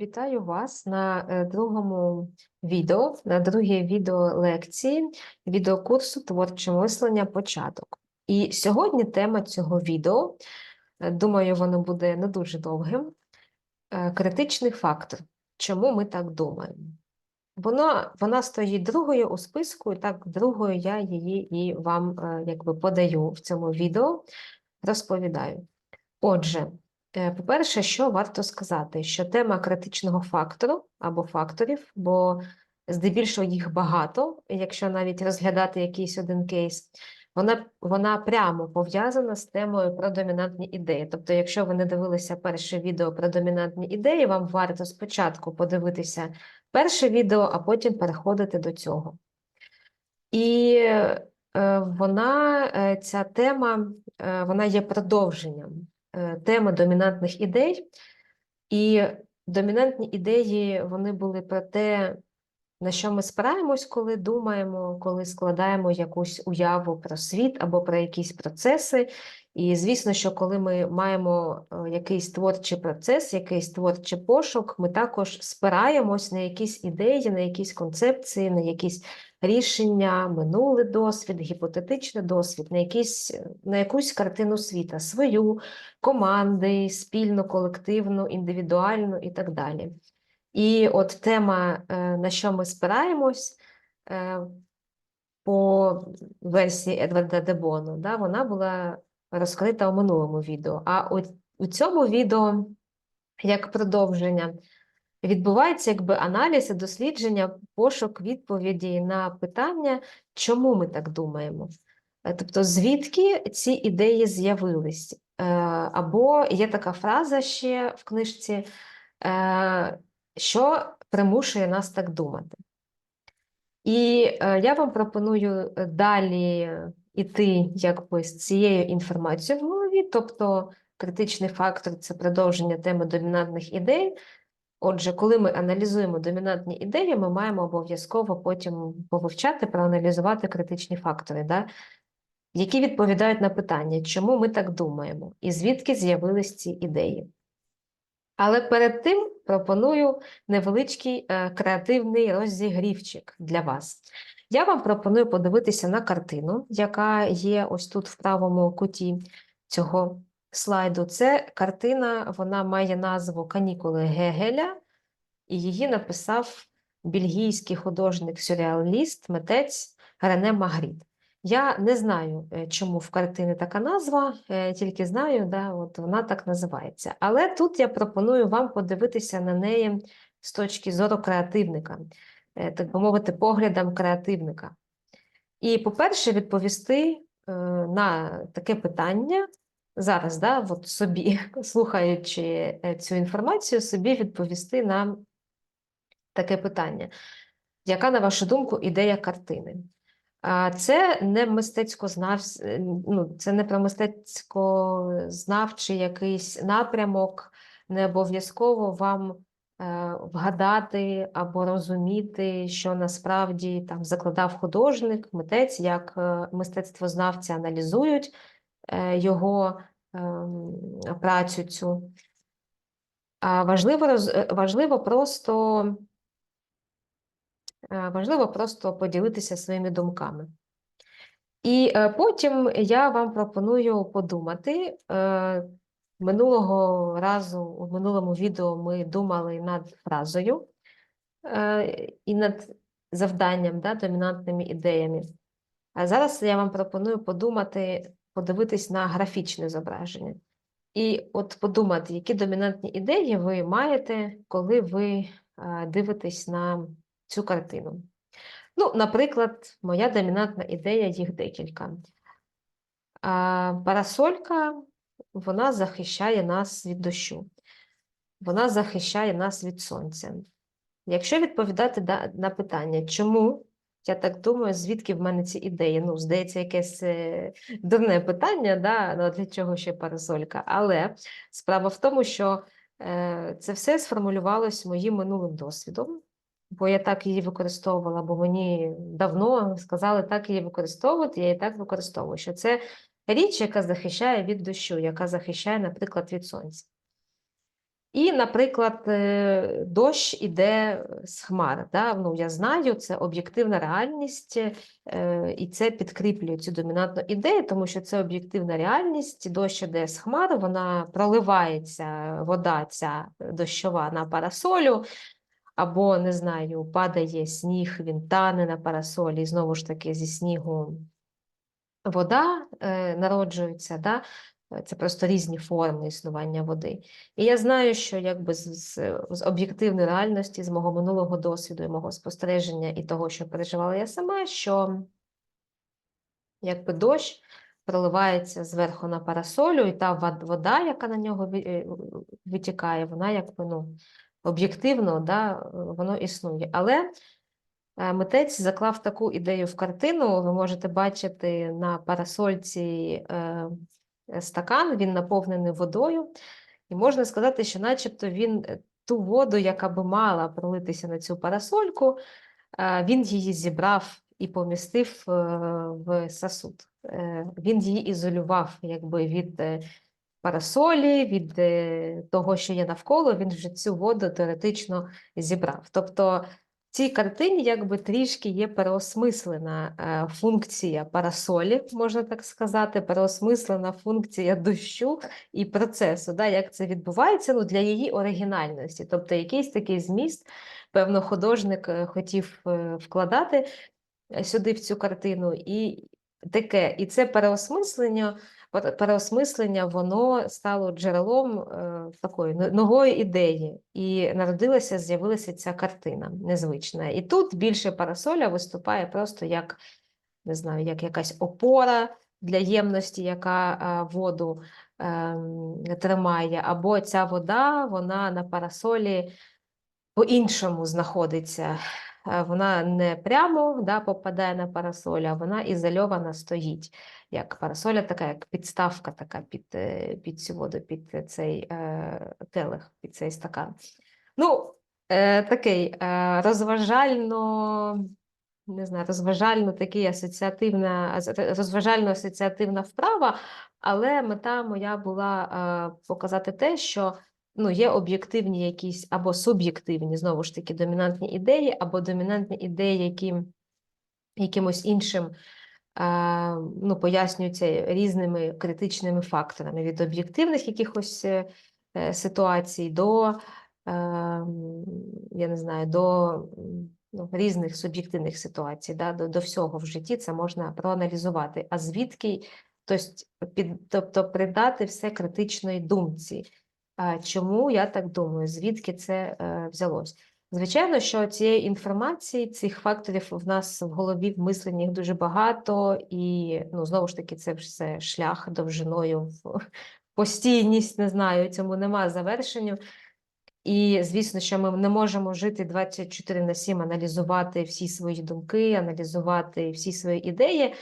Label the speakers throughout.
Speaker 1: Вітаю вас на е, другому відео, на другій відеолекції відеокурсу Творче мислення початок. І сьогодні тема цього відео, е, думаю, воно буде не дуже довгим. е, Критичний фактор. Чому ми так думаємо? Вона, вона стоїть другою у списку, і так другою я її і вам якби подаю в цьому відео, розповідаю. Отже, По-перше, що варто сказати, що тема критичного фактору або факторів, бо здебільшого їх багато, якщо навіть розглядати якийсь один кейс, вона, вона прямо пов'язана з темою про домінантні ідеї. Тобто, якщо ви не дивилися перше відео про домінантні ідеї, вам варто спочатку подивитися перше відео, а потім переходити до цього. І е, вона, е, ця тема, е, вона є продовженням е, теми домінантних ідей. І домінантні ідеї вони були про те, на що ми спираємось, коли думаємо, коли складаємо якусь уяву про світ або про якісь процеси. І звісно, що коли ми маємо е, якийсь творчий процес, якийсь творчий пошук, ми також спираємось на якісь ідеї, на якісь концепції, на якісь рішення, минулий досвід, гіпотетичний досвід, на якісь, на якусь картину світа, свою, команди, спільну, колективну, індивідуальну і так далі. І от тема, е, на що ми спираємось е, по версії Едварда Дебону, да, вона була розкрита у минулому відео. А у, у цьому відео, як продовження, відбувається якби аналіз дослідження, пошук відповіді на питання, чому ми так думаємо. Е, Тобто, звідки ці ідеї з'явились? Або є така фраза ще в книжці, що примушує нас так думати. І е, я вам пропоную е, далі іти якби з цією інформацією в голові, тобто критичний фактор це продовження теми домінантних ідей. Отже, коли ми аналізуємо домінантні ідеї, ми маємо обов'язково потім повивчати, проаналізувати критичні фактори, да? які відповідають на питання, чому ми так думаємо, і звідки з'явились ці ідеї. Але перед тим пропоную невеличкий е, креативний розігрівчик для вас. Я вам пропоную подивитися на картину, яка є ось тут в правому куті цього слайду. Це картина, вона має назву Канікули Гегеля, і її написав бельгійський художник-сюрреаліст, митець Рене Магріт. Я не знаю, е, чому в картини така назва, е, тільки знаю, да, от вона так називається. Але тут я пропоную вам подивитися на неї з точки зору креативника, е, так би мовити, поглядом креативника. І, по-перше, відповісти на таке питання зараз, да, от собі, слухаючи цю інформацію, собі відповісти на таке питання. Яка, на вашу думку, ідея картини? Це не мистецькознав... ну, це не про мистецькознавчий якийсь напрямок, не обов'язково вам е, вгадати або розуміти, що насправді там закладав художник, митець, як е, мистецтвознавці аналізують е, його ем, працю цю. Важливо, важливо просто Важливо просто поділитися своїми думками. І е, потім я вам пропоную подумати. Е, Минулого разу, у минулому відео ми думали над фразою і над завданням, да, домінантними ідеями. А зараз я вам пропоную подумати, подивитись на графічне зображення. І от подумати, які домінантні ідеї ви маєте, коли ви дивитесь на цю картину. Ну, наприклад, моя домінантна ідея, їх декілька. Парасолька, вона захищає нас від дощу, вона захищає нас від сонця. Якщо відповідати на питання, чому я так думаю, звідки в мене ці ідеї? Ну, здається, якесь е, дурне питання, да? ну, для чого ще парасолька? Але справа в тому, що е, це все сформулювалось моїм минулим досвідом бо я так її використовувала, бо мені давно сказали так її використовувати, я її так використовую. Що це річ, яка захищає від дощу, яка захищає, наприклад, від сонця. І, наприклад, е, дощ іде з хмар. Да? Ну, я знаю, це об'єктивна реальність, е, і це підкріплює цю домінантну ідею, тому що це об'єктивна реальність, дощ іде з хмар, вона проливається, вода ця дощова на парасолю, або, не знаю, падає сніг, він тане на парасолі, і знову ж таки зі снігу вода е, народжується. Да? Це просто різні форми існування води. І я знаю, що якби з, з, з об'єктивної реальності, з мого минулого досвіду і мого спостереження і того, що переживала я сама, що якби дощ проливається зверху на парасолю, і та вода, яка на нього е, витікає, вона якби ну, об'єктивно да, воно існує. Але е, митець заклав таку ідею в картину. Ви можете бачити на парасольці е, стакан, він наповнений водою, і можна сказати, що начебто він е, ту воду, яка би мала пролитися на цю парасольку, е, він її зібрав і помістив е, в сосуд. Е, Він її ізолював якби від е, парасолі, від е, того, що є навколо, він вже цю воду теоретично зібрав. Тобто в цій картині якби трішки є переосмислена е, функція парасолі, можна так сказати, переосмислена функція дощу і процесу, да, як це відбувається ну, для її оригінальності. Тобто якийсь такий зміст, певно, художник е, хотів вкладати сюди в цю картину, і таке, і це переосмислення. Пере- Переосмислення воно стало джерелом е, такої нової ідеї, і народилася, з'явилася ця картина незвична. І тут більше парасоля виступає просто як, не знаю, як якась опора для ємності, яка е, воду ем, тримає, або ця вода, вона на парасолі по-іншому знаходиться. Е, Вона не прямо да, попадає на парасоль, а вона ізольована стоїть. Як парасоля, така, як підставка така під, е, під цю воду, під цей е, келих, під цей стакан. Ну, е, такий е, розважально, не знаю, розважально такий асоціативна, ас- розважально асоціативна вправа, але мета моя була е, показати те, що ну, є об'єктивні якісь або суб'єктивні, знову ж таки, домінантні ідеї, або домінантні ідеї, які якимось іншим ну, пояснюються різними критичними факторами від об'єктивних якихось е, е, ситуацій до, е, я не знаю, до ну, різних суб'єктивних ситуацій, да, до, до всього в житті це можна проаналізувати. А звідки, тобто, під, тобто придати все критичної думці. Чому я так думаю? Звідки це е, взялось? Звичайно, що цієї інформації, цих факторів в нас в голові в мисленні дуже багато, і ну, знову ж таки, це все шлях довжиною в постійність, не знаю, цьому нема завершенню. І звісно, що ми не можемо жити 24 на 7, аналізувати всі свої думки, аналізувати всі свої ідеї.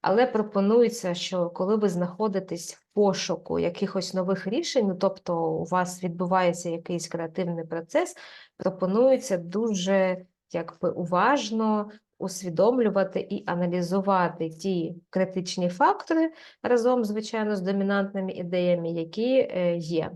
Speaker 1: Але пропонується, що коли ви знаходитесь в пошуку якихось нових рішень, ну, тобто у вас відбувається якийсь креативний процес, пропонується дуже якби уважно усвідомлювати і аналізувати ті критичні фактори разом, звичайно, з домінантними ідеями, які е, є.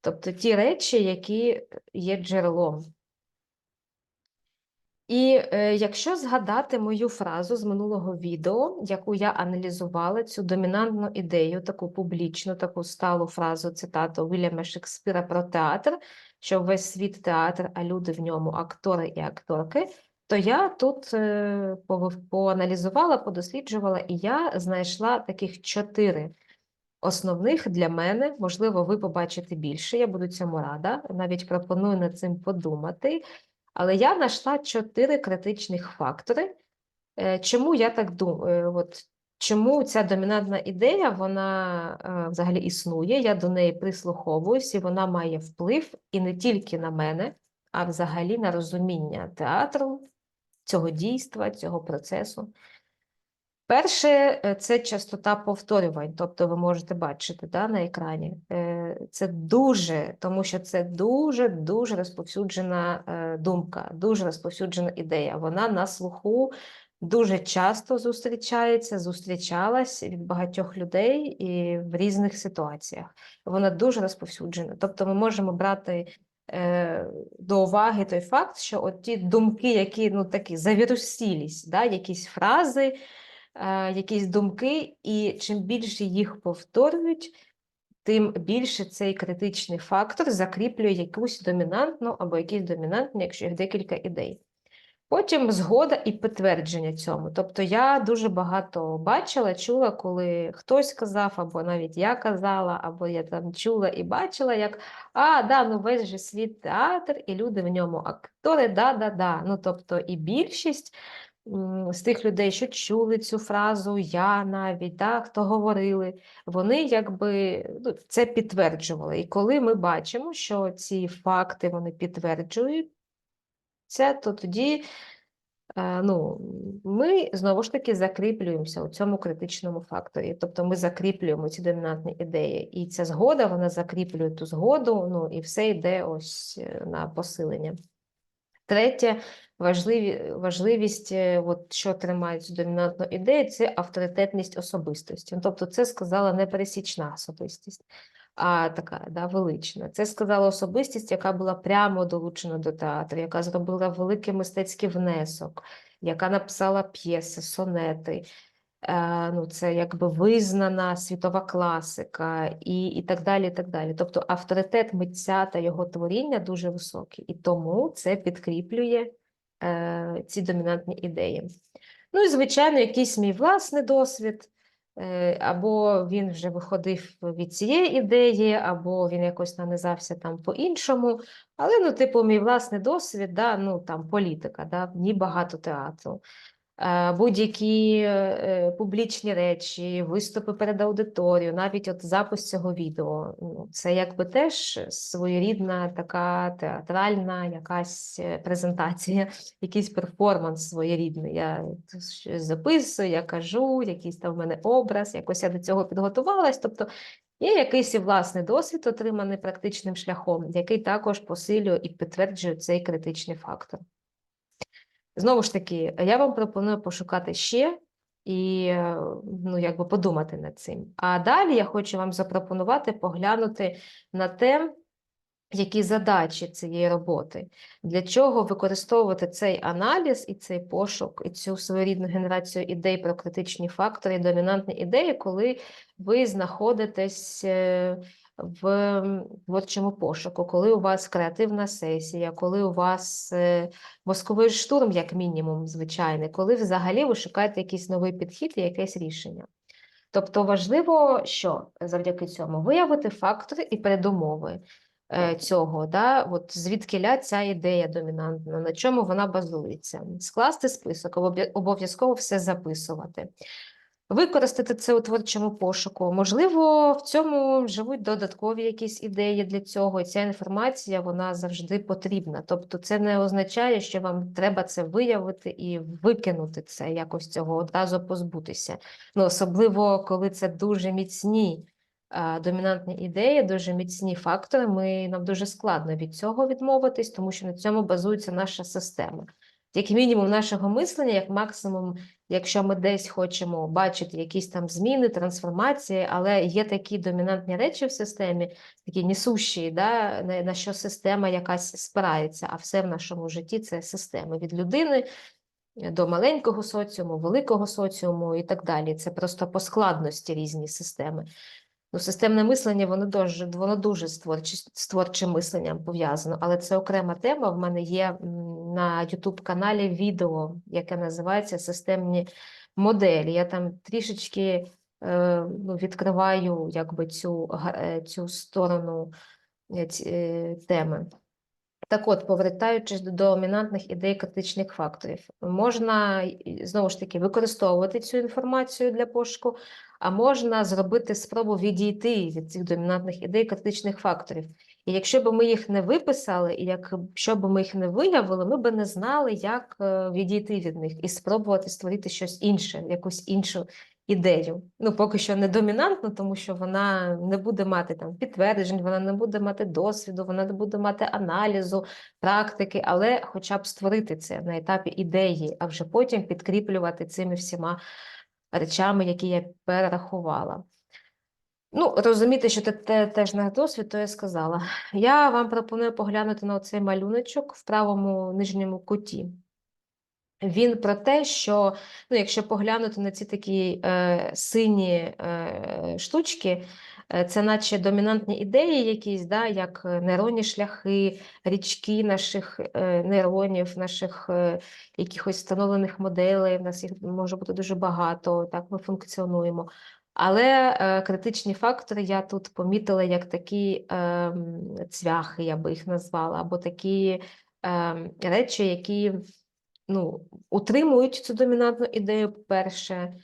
Speaker 1: Тобто ті речі, які є джерелом. І е, якщо згадати мою фразу з минулого відео, яку я аналізувала, цю домінантну ідею, таку публічну, таку сталу фразу, цитату Вільяма Шекспіра про театр, що весь світ театр, а люди в ньому актори і акторки, то я тут е, пов- поаналізувала, подосліджувала, і я знайшла таких чотири основних для мене. Можливо, ви побачите більше, я буду цьому рада. Навіть пропоную над цим подумати. Але я знайшла чотири критичних фактори. Е, Чому я так думаю? От, чому ця домінантна ідея вона е, взагалі існує? Я до неї прислуховуюсь, і вона має вплив і не тільки на мене, а взагалі на розуміння театру, цього дійства, цього процесу. Перше, е, це частота повторювань, тобто ви можете бачити да, на екрані. Е, Це дуже, тому що це дуже-дуже розповсюджена е, думка, дуже розповсюджена ідея. Вона на слуху дуже часто зустрічається, зустрічалась від багатьох людей і в різних ситуаціях. Вона дуже розповсюджена. Тобто ми можемо брати до уваги той факт, що от ті думки, які ну такі завірусілість, да, якісь фрази, якісь думки, і чим більше їх повторюють, тим більше цей критичний фактор закріплює якусь домінантну або якісь домінантні, якщо їх декілька ідей. Потім згода і підтвердження цьому. Тобто я дуже багато бачила, чула, коли хтось казав, або навіть я казала, або я там чула і бачила, як а, да, ну весь же світ театр, і люди в ньому актори, да-да-да. Ну, тобто, і більшість з тих людей, що чули цю фразу, я навіть, да, хто говорили, вони якби ну, це підтверджували. І коли ми бачимо, що ці факти вони підтверджують це, то тоді е, ну, ми знову ж таки закріплюємося у цьому критичному факторі. Тобто ми закріплюємо ці домінантні ідеї. І ця згода вона закріплює ту згоду, ну і все йде ось е, на посилення. Третє, важливі, важливість, е, от, що тримає цю домінантну ідею, це авторитетність особистості. Ну, Тобто, це сказала не пересічна особистість, а така да, велична. Це сказала особистість, яка була прямо долучена до театру, яка зробила великий мистецький внесок, яка написала п'єси, сонети. Е, ну, це якби визнана світова класика і, і так далі. і так далі. Тобто авторитет митця та його творіння дуже високий, і тому це підкріплює е, ці домінантні ідеї. Ну і, звичайно, якийсь мій власний досвід, е, або він вже виходив від цієї ідеї, або він якось нанизався там по-іншому. Але, ну, типу, мій власний досвід, да, ну, там, політика, да, ні багато театру. Е, будь-які е, публічні речі, виступи перед аудиторією, навіть от запис цього відео. Ну, Це якби теж своєрідна така театральна якась е, презентація, якийсь перформанс своєрідний. Я щось записую, я кажу, якийсь там в мене образ, якось я до цього підготувалась. Тобто є якийсь власний досвід, отриманий практичним шляхом, який також посилює і підтверджує цей критичний фактор. Знову ж таки, я вам пропоную пошукати ще і ну, якби подумати над цим. А далі я хочу вам запропонувати поглянути на те, які задачі цієї роботи, для чого використовувати цей аналіз і цей пошук, і цю своєрідну генерацію ідей про критичні фактори, домінантні ідеї, коли ви знаходитесь е, в творчому пошуку, коли у вас креативна сесія, коли у вас е, мозковий штурм, як мінімум, звичайний, коли взагалі ви шукаєте якийсь новий підхід і якесь рішення. Тобто важливо, що завдяки цьому виявити фактори і передумови е, цього, да? От звідки ля ця ідея домінантна, на чому вона базується, скласти список, обов'язково все записувати. Використати це у творчому пошуку. Можливо, в цьому живуть додаткові якісь ідеї для цього, і ця інформація вона завжди потрібна. Тобто, це не означає, що вам треба це виявити і викинути це, якось цього одразу позбутися. Ну, Особливо, коли це дуже міцні домінантні ідеї, дуже міцні фактори. Ми нам дуже складно від цього відмовитись, тому що на цьому базується наша система як мінімум нашого мислення, як максимум, якщо ми десь хочемо бачити якісь там зміни, трансформації, але є такі домінантні речі в системі, такі несущі, да, на що система якась спирається, а все в нашому житті це системи від людини. До маленького соціуму, великого соціуму і так далі. Це просто по складності різні системи. Ну, Системне мислення, воно дуже воно дуже з, творчим мисленням пов'язано, але це окрема тема. В мене є на youtube каналі відео, яке називається Системні моделі. Я там трішечки е, ну, відкриваю якби, цю, е, цю сторону е, теми. Так от, повертаючись до домінантних ідей критичних факторів, можна знову ж таки використовувати цю інформацію для пошуку, а можна зробити спробу відійти від цих домінантних ідей критичних факторів. І якщо б ми їх не виписали, і якщо б ми їх не виявили, ми б не знали, як е, відійти від них і спробувати створити щось інше, якусь іншу ідею. Ну, поки що не домінантну, тому що вона не буде мати там підтверджень, вона не буде мати досвіду, вона не буде мати аналізу, практики, але хоча б створити це на етапі ідеї, а вже потім підкріплювати цими всіма речами, які я перерахувала. Ну, розуміти, що це те- теж наш досвід, то я сказала. Я вам пропоную поглянути на цей малюночок в правому нижньому куті. Він про те, що ну, якщо поглянути на ці такі е, сині е, штучки, е, це наче домінантні ідеї якісь, да, як е, нейронні шляхи, річки наших е, нейронів, наших е, якихось встановлених моделей. У нас їх може бути дуже багато, так ми функціонуємо. Але е, критичні фактори я тут помітила як такі е, цвяхи, я би їх назвала, або такі е, речі, які ну, утримують цю домінантну ідею, по-перше,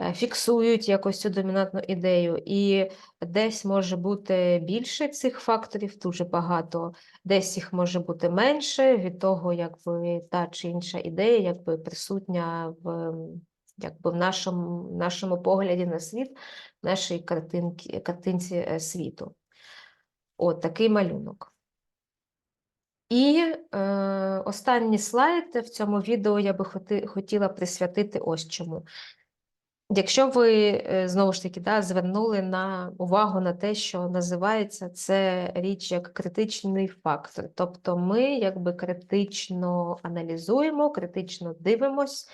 Speaker 1: е, фіксують якось цю домінантну ідею, і десь може бути більше цих факторів, дуже багато, десь їх може бути менше від того, якби та чи інша ідея якби присутня в, якби в нашому, нашому погляді на світ, нашій картинці, картинці е, світу. От такий малюнок. І е, останній слайд в цьому відео я би хоти, хотіла присвятити ось чому. Якщо ви е, знову ж таки да, звернули на увагу на те, що називається це річ як критичний фактор, тобто ми якби критично аналізуємо, критично дивимось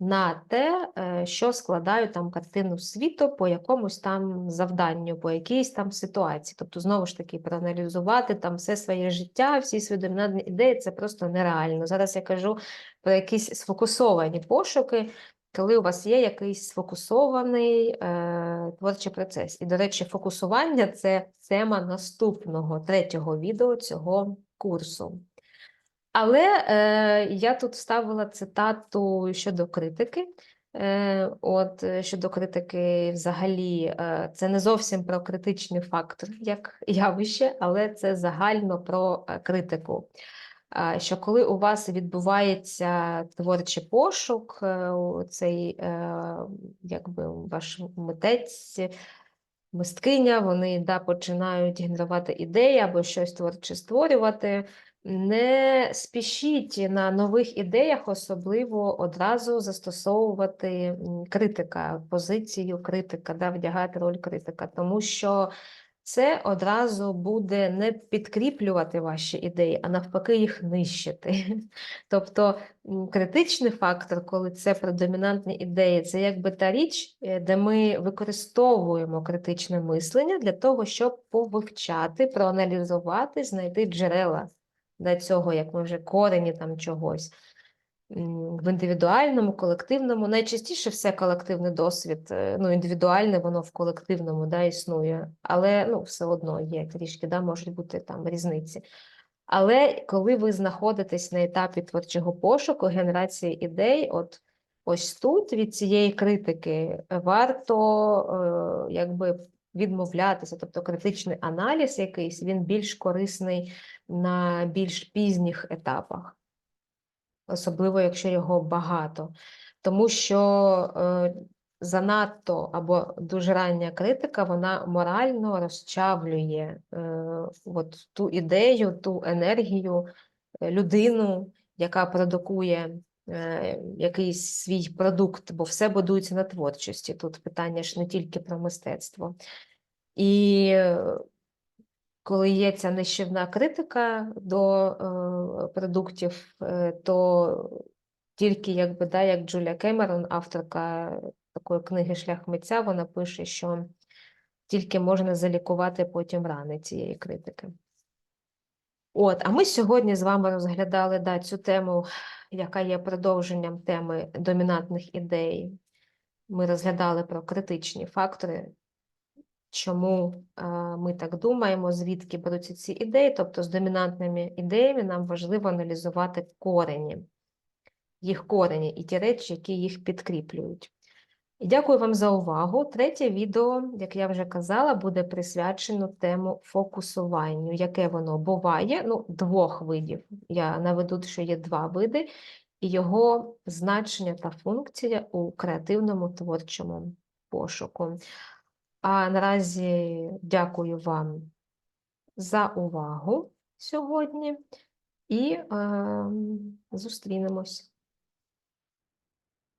Speaker 1: на те, е, що складають там картину світу по якомусь там завданню, по якійсь там ситуації. Тобто, знову ж таки, проаналізувати там все своє життя, всі свої домінантні ідеї це просто нереально. Зараз я кажу про якісь сфокусовані пошуки, коли у вас є якийсь сфокусований е, творчий процес. І, до речі, фокусування це тема наступного третього відео цього курсу. Але е, я тут вставила цитату щодо критики. Е, от е, щодо критики, взагалі, е, це не зовсім про критичний фактор як явище, але це загально про е, критику. А, Що коли у вас відбувається творчий пошук, е, цей е, якби ваш митець, мисткиня, вони да, починають генерувати ідеї або щось творче створювати. Не спішіть на нових ідеях, особливо одразу застосовувати критика, позицію критика, да, вдягати роль критика, тому що це одразу буде не підкріплювати ваші ідеї, а навпаки їх нищити. Тобто критичний фактор, коли це про домінантні ідеї, це якби та річ, е, де ми використовуємо критичне мислення для того, щоб повивчати, проаналізувати, знайти джерела до цього, як ми вже корені там чогось. В індивідуальному, колективному, найчастіше все колективний досвід, е, ну, індивідуальне, воно в колективному да, існує, але ну, все одно є трішки, да, можуть бути там різниці. Але коли ви знаходитесь на етапі творчого пошуку, генерації ідей, от ось тут від цієї критики варто е, якби відмовлятися, тобто критичний аналіз якийсь, він більш корисний на більш пізніх етапах, особливо якщо його багато. Тому що е, занадто або дуже рання критика, вона морально розчавлює е, от ту ідею, ту енергію, е, людину, яка продукує якийсь свій продукт, бо все будується на творчості. Тут питання ж не тільки про мистецтво. І коли є ця нищівна критика до е, продуктів, е, то тільки якби, да, як Джулія Кемерон, авторка такої книги Шлях митця, вона пише, що тільки можна залікувати потім рани цієї критики. От, а ми сьогодні з вами розглядали да, цю тему, яка є продовженням теми домінантних ідей. Ми розглядали про критичні фактори, чому е, ми так думаємо, звідки беруться ці ідеї, тобто з домінантними ідеями нам важливо аналізувати корені, їх корені і ті речі, які їх підкріплюють. І дякую вам за увагу. Третє відео, як я вже казала, буде присвячено тему фокусуванню. Яке воно буває? Ну, двох видів. Я наведу, що є два види, і його значення та функція у креативному творчому пошуку. А наразі дякую вам за увагу сьогодні і е, зустрінемось.